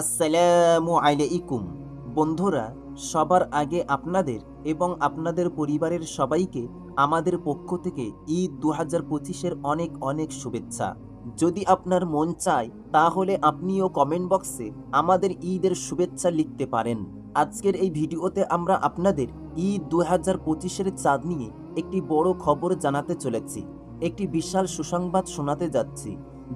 আসসালামু আলাইকুম। বন্ধুরা, সবার আগে আপনাদের এবং আপনাদের পরিবারের সবাইকে আমাদের পক্ষ থেকে ঈদ দু হাজার পঁচিশের অনেক অনেক শুভেচ্ছা। যদি আপনার মন চায়, তাহলে আপনিও কমেন্ট বক্সে আমাদের ঈদের শুভেচ্ছা লিখতে পারেন। আজকের এই ভিডিওতে আমরা আপনাদের ঈদ দু হাজার পঁচিশের চাঁদ নিয়ে একটি বড় খবর জানাতে চলেছি। একটি বিশাল সুসংবাদ শোনাতে যাচ্ছি,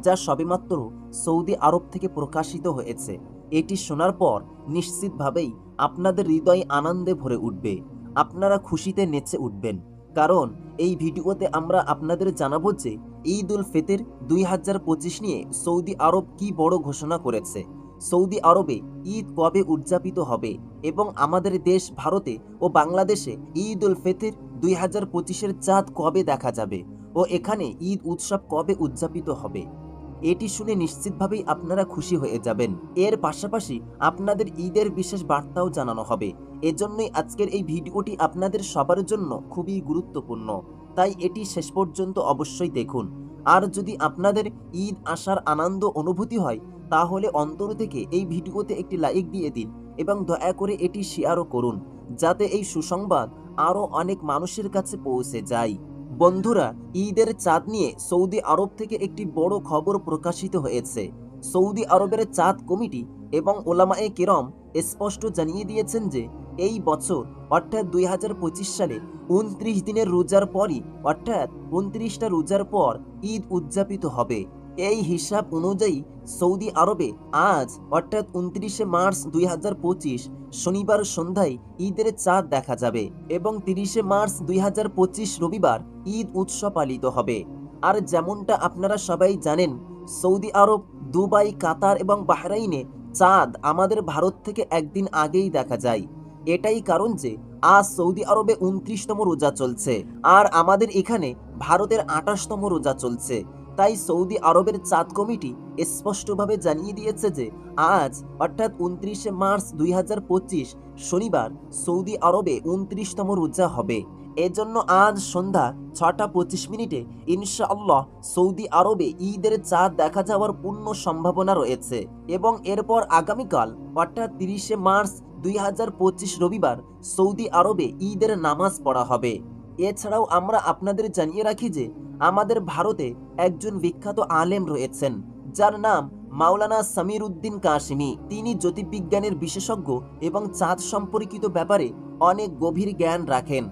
যা সবেমাত্র সৌদি আরব থেকে প্রকাশিত হয়েছে। এটি শোনার পর নিশ্চিতভাবেই আপনাদের হৃদয় আনন্দে ভরে উঠবে। আপনারা খুশিতে নেচে উঠবেন। কারণ এই ভিডিওতে আমরা আপনাদের জানাব যে ঈদ উল ফিতর দুই নিয়ে সৌদি আরব কি বড় ঘোষণা করেছে। সৌদি আরবে ঈদ কবে উদযাপিত হবে এবং আমাদের দেশ ভারতে ও বাংলাদেশে ঈদ উল ফিতর দুই হাজার পঁচিশের চাঁদ কবে দেখা যাবে ও এখানে ঈদ উৎসব কবে উদযাপিত হবে। এটি শুনে নিশ্চিতভাবেই আপনারা খুশি হয়ে যাবেন। এর পাশাপাশি আপনাদের ঈদের বিশেষ বার্তাও জানানো হবে। এজন্যই আজকের এই ভিডিওটি আপনাদের সবার জন্য খুবই গুরুত্বপূর্ণ। তাই এটি শেষ পর্যন্ত অবশ্যই দেখুন। আর যদি আপনাদের ঈদ আসার আনন্দ অনুভূতি হয়, তাহলে অন্তর থেকে এই ভিডিওতে একটি লাইক দিয়ে দিন এবং দয়া করে এটি শেয়ারও করুন, যাতে এই সুসংবাদ আরও অনেক মানুষের কাছে পৌঁছে যায়। বন্ধুরা, ঈদের চাঁদ নিয়ে সৌদি আরব থেকে একটি বড় খবর প্রকাশিত হয়েছে। সৌদি আরবের চাঁদ কমিটি এবং ওলামায়ে কেরম স্পষ্ট জানিয়ে দিয়েছেন যে, এই বছর, অর্থাৎ দুই হাজার পঁচিশ সালে উনত্রিশ দিনের রোজার পরই, অর্থাৎ উনত্রিশটা রোজার পর ঈদ উদযাপিত হবে। এই হিসাব অনুযায়ী সৌদি আরবে আজ, অর্থাৎ উনত্রিশে মার্চ দুই হাজার পঁচিশ, শনিবার সন্ধ্যায় ঈদের চাঁদ দেখা যাবে এবং তিরিশে মার্চ দুই হাজার পঁচিশ রবিবার ঈদ উৎসব পালিত হবে। আর যেমনটা আপনারা সবাই জানেন, সৌদি আরব, দুবাই, কাতার এবং বাহরাইনে চাঁদ আমাদের ভারত থেকে একদিন আগেই দেখা যায়। এটাই কারণ যে আজ সৌদি আরবে উনত্রিশতম রোজা চলছে, আর আমাদের এখানে ভারতের আঠাশতম রোজা চলছে। তাই সৌদি আরবের চাঁদ কমিটি স্পষ্টভাবে জানিয়ে দিয়েছে যে আজ, অর্থাৎ উনত্রিশে মার্চ দুই হাজার পঁচিশ, শনিবার সৌদি আরবে উনত্রিশতম রোজা হবে। এজন্য আজ সন্ধ্যা ছটা পঁচিশ মিনিটে ইনশাআল্লাহ সৌদি আরবে ঈদের চাঁদ দেখা যাওয়ার পূর্ণ সম্ভাবনা রয়েছে এবং এরপর আগামীকাল, অর্থাৎ তিরিশে মার্চ দুই হাজার পঁচিশ রবিবার সৌদি আরবে ঈদের নামাজ পড়া হবে। এছাড়াও আমরা আপনাদের জানিয়ে রাখি যে আমাদের ভারতে একজন বিখ্যাত আলেম রয়েছেন, যার নাম মাওলানা সামির উদ্দিন কাশিমি। তিনি জ্যোতির্বিজ্ঞানের বিশেষজ্ঞ এবং চাঁদ সম্পর্কিত ব্যাপারে অনেক গভীর জ্ঞান রাখেন।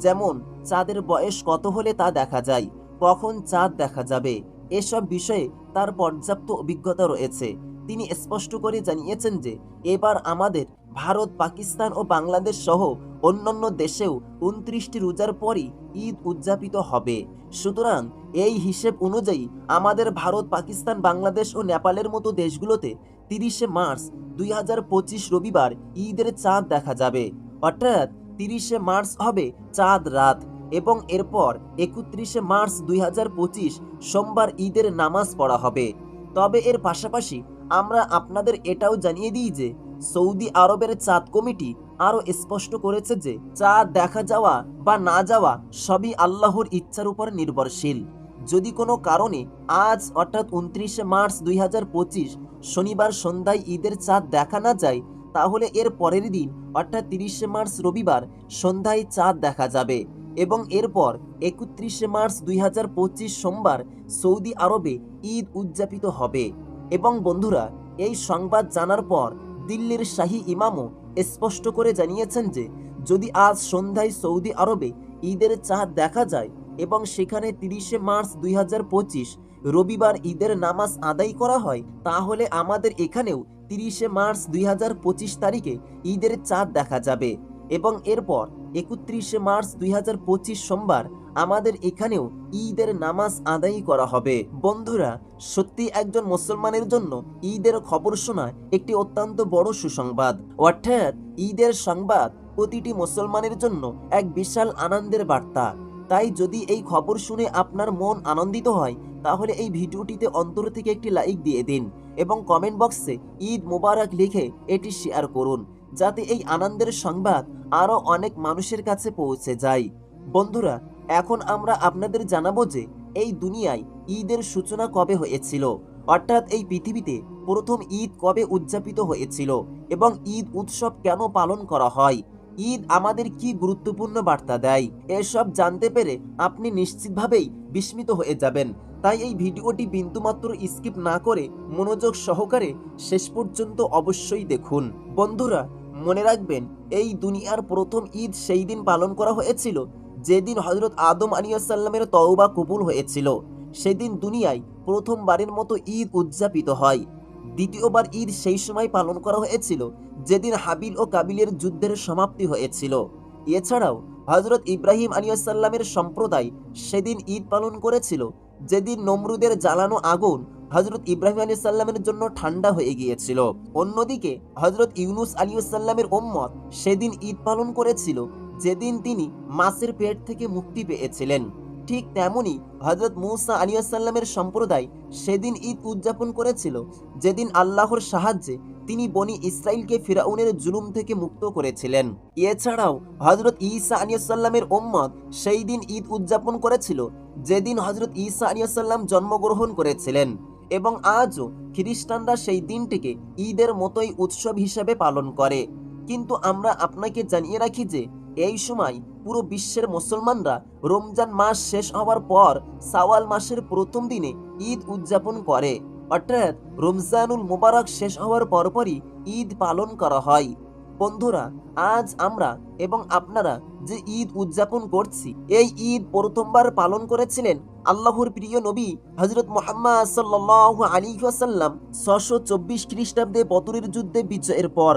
যেমন, চাঁদের বয়স কত হলে তা দেখা যায়, কখন চাঁদ দেখা যাবে, এসব বিষয়ে তার পর্যাপ্ত অভিজ্ঞতা রয়েছে। তিনি স্পষ্ট করে জানিয়েছেন যে, এবার আমাদের ভারত, পাকিস্তান ও বাংলাদেশ সহ অন্যান্য দেশেও উনত্রিশটি রোজার পরই ঈদ উদযাপিত হবে। সুতরাং এই হিসেব অনুযায়ী আমাদের ভারত, পাকিস্তান, বাংলাদেশ ও নেপালের মতো দেশগুলোতে তিরিশে মার্চ দুই হাজার পঁচিশ রবিবার ঈদের চাঁদ দেখা যাবে। অর্থাৎ তিরিশে মার্চ হবে চাঁদ রাত এবং এরপর একত্রিশে মার্চ দুই হাজার পঁচিশ সোমবার ঈদের নামাজ পড়া হবে। তবে এর পাশাপাশি আমরা আপনাদের এটাও জানিয়ে দিই যে সৌদি আরবের চাঁদ কমিটি আরও স্পষ্ট করেছে যে চাঁদ দেখা যাওয়া বা না যাওয়া সবই আল্লাহর ইচ্ছার উপর নির্ভরশীল। যদি কোনো কারণে আজ অর্থাৎ উনত্রিশে মার্চ দুই হাজার পঁচিশ শনিবার সন্ধ্যায় ঈদের চাঁদ দেখা না যায়, তাহলে এর পরের দিন অর্থাৎ তিরিশে মার্চ রবিবার সন্ধ্যায় চাঁদ দেখা যাবে এবং এরপর একত্রিশে মার্চ দুই হাজার পঁচিশ সোমবার সৌদি আরবে ঈদ উদযাপিত হবে। এবং বন্ধুরা, এই সংবাদ জানার পর দিল্লির শাহী ইমামও স্পষ্ট করে জানিয়েছেন যে, যদি আজ সন্ধ্যায় সৌদি আরবে ঈদের চাঁদ দেখা যায় এবং সেখানে তিরিশে মার্চ দুই হাজার পঁচিশ রবিবার ঈদের নামাজ আদায় করা হয়, তাহলে আমাদের এখানেও তিরিশে মার্চ দুই হাজার পঁচিশ তারিখে ঈদের চাঁদ দেখা যাবে। এবং এরপর একত্রিশে মার্চ দুই হাজার পঁচিশ সোমবার আমাদের এখানেও ঈদের নামাজ আদায় করা হবে। বন্ধুরা, সত্যি একজন মুসলমানের জন্য ঈদের খবর শোনা একটি অত্যন্ত বড় সুসংবাদ। অর্থাৎ, ঈদের সংবাদ প্রতিটি মুসলমানের জন্য এক বিশাল আনন্দের বার্তা। তাই যদি এই খবর শুনে আপনার মন আনন্দিত হয়, তাহলে এই ভিডিওটিতে অন্তর থেকে একটি লাইক দিয়ে দিন এবং কমেন্ট বক্সে ঈদ মোবারক লিখে এটি শেয়ার করুন, যাতে এই আনন্দের সংবাদ আরও অনেক মানুষের কাছে পৌঁছে যায়। বন্ধুরা এখন আমরা আপনাদের জানাব যে এই দুনিয়ায় ঈদের সূচনা কবে হয়েছিল। অর্থাৎ এই পৃথিবীতে প্রথম ঈদ কবে উদযাপিত হয়েছিল এবং ঈদ উৎসব কেন পালন করা হয়? ঈদ আমাদের কি গুরুত্বপূর্ণ বার্তা দেয়? এসব জানতে পেরে আপনি নিশ্চিতভাবেই বিস্মিত হয়ে যাবেন। তাই এই ভিডিওটি বিন্দুমাত্র স্কিপ না করে মনোযোগ সহকারে শেষ পর্যন্ত অবশ্যই দেখুন। বন্ধুরা, মনে রাখবেন, এই দুনিয়ার প্রথম ঈদ সেই দিন পালন করা হয়েছিল যেদিন হজরত আদম আলিয়াসাল্লামের তওবা কবুল হয়েছিল, সেদিন দুনিয়ায় প্রথমবারের মতো ঈদ উদযাপিত হয়। দ্বিতীয়বার ঈদ সেই সময় পালন করা হয়েছিল, যেদিন হাবিল ও কাবিলের যুদ্ধের সমাপ্তি হয়েছিল। এছাড়াও হজরত ইব্রাহিম আলিয়াসাল্লামের সম্প্রদায় সেদিন ঈদ পালন করেছিল, যেদিন নমরুদের জ্বালানো আগুন হজরত ইব্রাহিম আলী সাল্লামের জন্য ঠান্ডা হয়ে গিয়েছিল। অন্যদিকে হজরত ইউনুস আলী সাল্লামের ওম্মত সেদিন ঈদ পালন করেছিল যেদিন তিনি মাছের পেট থেকে মুক্তি পেয়েছিলেন, ঠিক তেমনি হজরত মৌসা আলী সাল্লামের সম্প্রদায় সেদিন ঈদ উদযাপন করেছিল, যেদিন আল্লাহর সাহায্যে তিনি বনি ইসরায়েলকে ফিরাউনের জুলুম থেকে মুক্ত করেছিলেন। এছাড়াও হজরত ঈসা আলিয়াল্লামের ওম্মত সেই দিন ঈদ উদযাপন করেছিল, যেদিন হজরত ঈসা আলিয়াল্লাম জন্মগ্রহণ করেছিলেন এবং আজও খ্রিস্টানরা সেই দিনটিকে ঈদের মতোই উৎসব হিসেবে পালন করে। কিন্তু আমরা আপনাকে জানিয়ে রাখি যে এই সময় পুরো বিশ্বের মুসলমানরা রমজান মাস শেষ হওয়ার পর সাওয়াল মাসের প্রথম দিনে ঈদ উদযাপন করে। অর্থাৎ রমজানুল মুবারক শেষ হওয়ার পরপরই ঈদ পালন করা হয়। বন্ধুরা, আজ আমরা এবং আপনারা যে ঈদ উদযাপন করছি, এই ঈদ প্রথমবার পালন করেছিলেন আল্লাহর প্রিয় নবী হজরত মোহাম্মদ সাল্লাহ আলী ছশো চব্বিশ খ্রিস্টাব্দে বদরের যুদ্ধে বিজয়ের পর।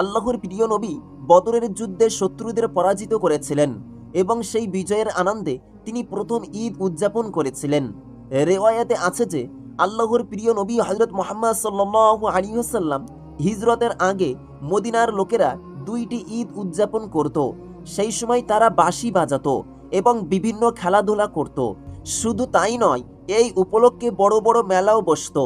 আল্লাহর প্রিয় নবী বদরের যুদ্ধে শত্রুদের পরাজিত করেছিলেন এবং সেই বিজয়ের আনন্দে তিনি প্রথম ঈদ উদযাপন করেছিলেন। রেওয়ায়াতে আছে যে, আল্লাহর প্রিয় নবী হজরত মোহাম্মদ সাল্লাহ আলী ওয়াসাল্লাম হিজরতের আগে মদিনার লোকেরা দুইটি ঈদ উদযাপন করত। সেই সময় তারা বাঁশি বাজাতো এবং বিভিন্ন খেলাধুলা করত। শুধু তাই নয়, এই উপলক্ষে বড় বড় মেলাও বসতো।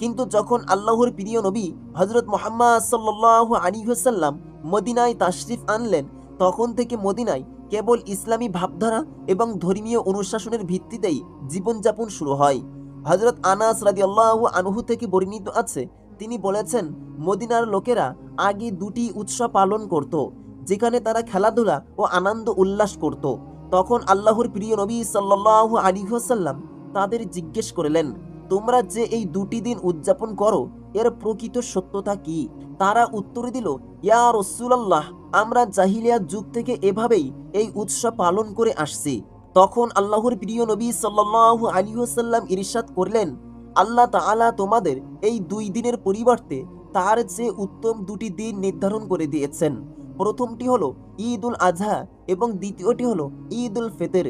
কিন্তু যখন আল্লাহর প্রিয় নবী হজরত মোহাম্মদ সাল্লাহ আলী হাসাল্লাম মদিনায় তাশরিফ আনলেন, তখন থেকে মদিনায় কেবল ইসলামী ভাবধারা এবং ধর্মীয় অনুশাসনের ভিত্তিতেই জীবনযাপন শুরু হয়। হজরত আনাস রাজি আল্লাহ আনহু থেকে বর্ণিত আছে, তিনি বলেছেন, মদিনার লোকেরা আগে দুটি উৎসব পালন করত, যেখানে তারা খেলাধুলা ও আনন্দ উল্লাস করত। তখন আল্লাহর প্রিয় নবী সাল্লাহ আলী হাসাল্লাম তাদের জিজ্ঞেস করলেন তোমরা যে এই দুটি দিন উদযাপন করো, এর প্রকৃত সত্যতা কি? তারা উত্তর দিল, ইয়া রসুলাল্লাহ, আমরা জাহিলিয়া যুগ থেকে এভাবেই এই উৎসব পালন করে আসছি। তখন আল্লাহর প্রিয় নবী সাল্লাহ আলী হাসাল্লাম ইরশাদ করলেন, আল্লাহ তাআলা তোমাদের এই দুই দিনের পরিবর্তে তার যে উত্তম দুটি দিন নির্ধারণ করে দিয়েছেন। প্রথমটি হলো ঈদ উল আজহা এবং দ্বিতীয়টি হলো ঈদ উল ফেতের।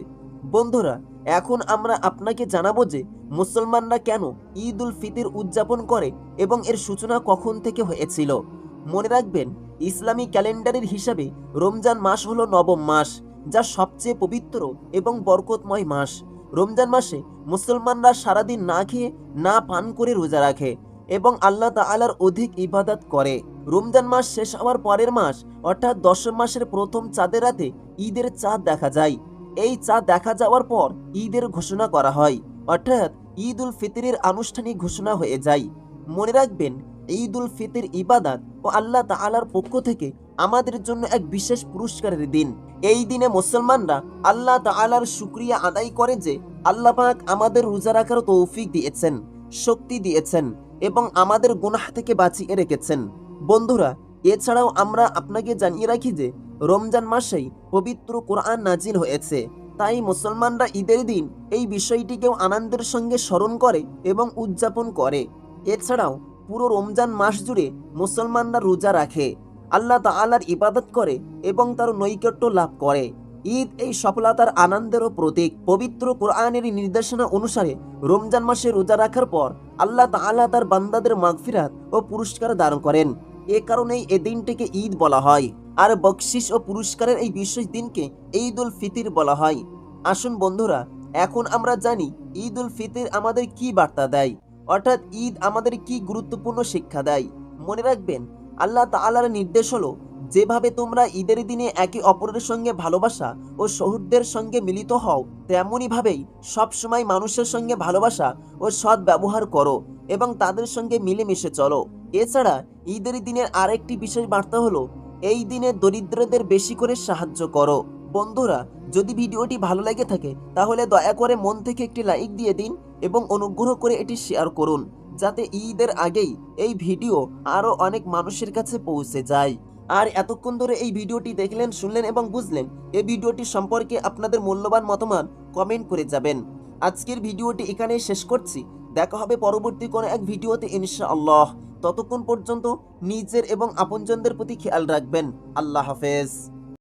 বন্ধুরা এখন আমরা আপনাকে জানাব যে মুসলমানরা কেন ঈদ উল ফিতির উদযাপন করে এবং এর সূচনা কখন থেকে হয়েছিল? মনে রাখবেন, ইসলামী ক্যালেন্ডারের হিসাবে রমজান মাস হলো নবম মাস, যা সবচেয়ে পবিত্র এবং বরকতময় মাস। রমজান মাসে মুসলমানরা সারাদিন না খেয়ে, না পান করে রোজা রাখে এবং আল্লাহ তাআলার অধিক ইবাদত করে। রমজান মাস শেষ হওয়ার পরের মাস, অর্থাৎ দশম মাসের প্রথম চাঁদের রাতে ঈদের চাঁদ দেখা যায়। এই চাঁদ দেখা যাওয়ার পর ঈদের ঘোষণা করা হয়। অর্থাৎ ঈদ উল ফিতরের আনুষ্ঠানিক ঘোষণা হয়ে যায়। মনে রাখবেন ঈদ উল ফিতর ইবাদাত ও আল্লাহ তাআলার পক্ষ থেকে আমাদের জন্য এক বিশেষ পুরস্কারের দিন। এই দিনে মুসলমানরা আল্লাহ তাআলার শুক্রিয়া আদায় করে যে আল্লাহ পাক আমাদের রোজা রাখার তৌফিক দিয়েছেন, শক্তি দিয়েছেন এবং আমাদের গুনাহ থেকে বাঁচিয়ে রেখেছেন। বন্ধুরা, এছাড়াও আমরা আপনাকে জানিয়ে রাখি যে রমজান মাসেই পবিত্র কোরআন নাজিল হয়েছে। তাই মুসলমানরা ঈদের দিন এই বিষয়টিকেও আনন্দের সঙ্গে স্মরণ করে এবং উদযাপন করে। এছাড়াও পুরো রমজান মাস জুড়ে মুসলমানরা রোজা রাখে। আল্লাহ তাআলার ইবাদত করে এবং তার নৈকট্য লাভ করে। ঈদ এই সফলতার আনন্দেরও প্রতীক। পবিত্র কোরআনের নির্দেশনা অনুসারে রমজান মাসে রোজা রাখার পর আল্লাহ তাআলা তার বান্দাদের মাগফিরাত ও পুরস্কার দান করেন। এ কারণেই এ দিনটিকে ঈদ বলা হয়। আর বকশিস ও পুরস্কারের এই বিশেষ দিনকে ঈদ উল ফিতির বলা হয়। আসুন বন্ধুরা, এখন আমরা জানি ঈদ উল ফিতির আমাদের কি বার্তা দেয়, অর্থাৎ ঈদ আমাদের কি গুরুত্বপূর্ণ শিক্ষা দেয়। মনে রাখবেন, আল্লাহ তালার নির্দেশ হলো যেভাবে তোমরা ঈদের দিনে একে অপরের সঙ্গে ভালোবাসা ও শহীদদের সঙ্গে মিলিত হও, তেমনইভাবেই সবসময় মানুষের সঙ্গে ভালোবাসা ও সৎ ব্যবহার করো এবং তাদের সঙ্গে মিলেমিশে চলো। এছাড়া ঈদের দিনের আরেকটি বিশেষ বার্তা হলো, এই দিনে দরিদ্রদের বেশি করে সাহায্য করো। বন্ধুরা, যদি ভিডিওটি ভালো লেগে থাকে, তাহলে দয়া করে মন থেকে একটি লাইক দিয়ে দিন এবং অনুগ্রহ করে এটি শেয়ার করুন, যাতে ঈদের আগেই এই ভিডিও আরও অনেক মানুষের কাছে পৌঁছে যায়। আর এতক্ষণ ধরে এই ভিডিওটি দেখলেন, শুনলেন এবং বুঝলেন, এই ভিডিওটি সম্পর্কে আপনাদের মূল্যবান মতামত কমেন্ট করে যাবেন। আজকের ভিডিওটি এখানেই শেষ করছি। দেখা হবে পরবর্তী কোনো এক ভিডিওতে, ইনশাআল্লাহ। ততক্ষণ পর্যন্ত নিজের এবং আপনজনদের প্রতি খেয়াল রাখবেন। আল্লাহ হাফেজ।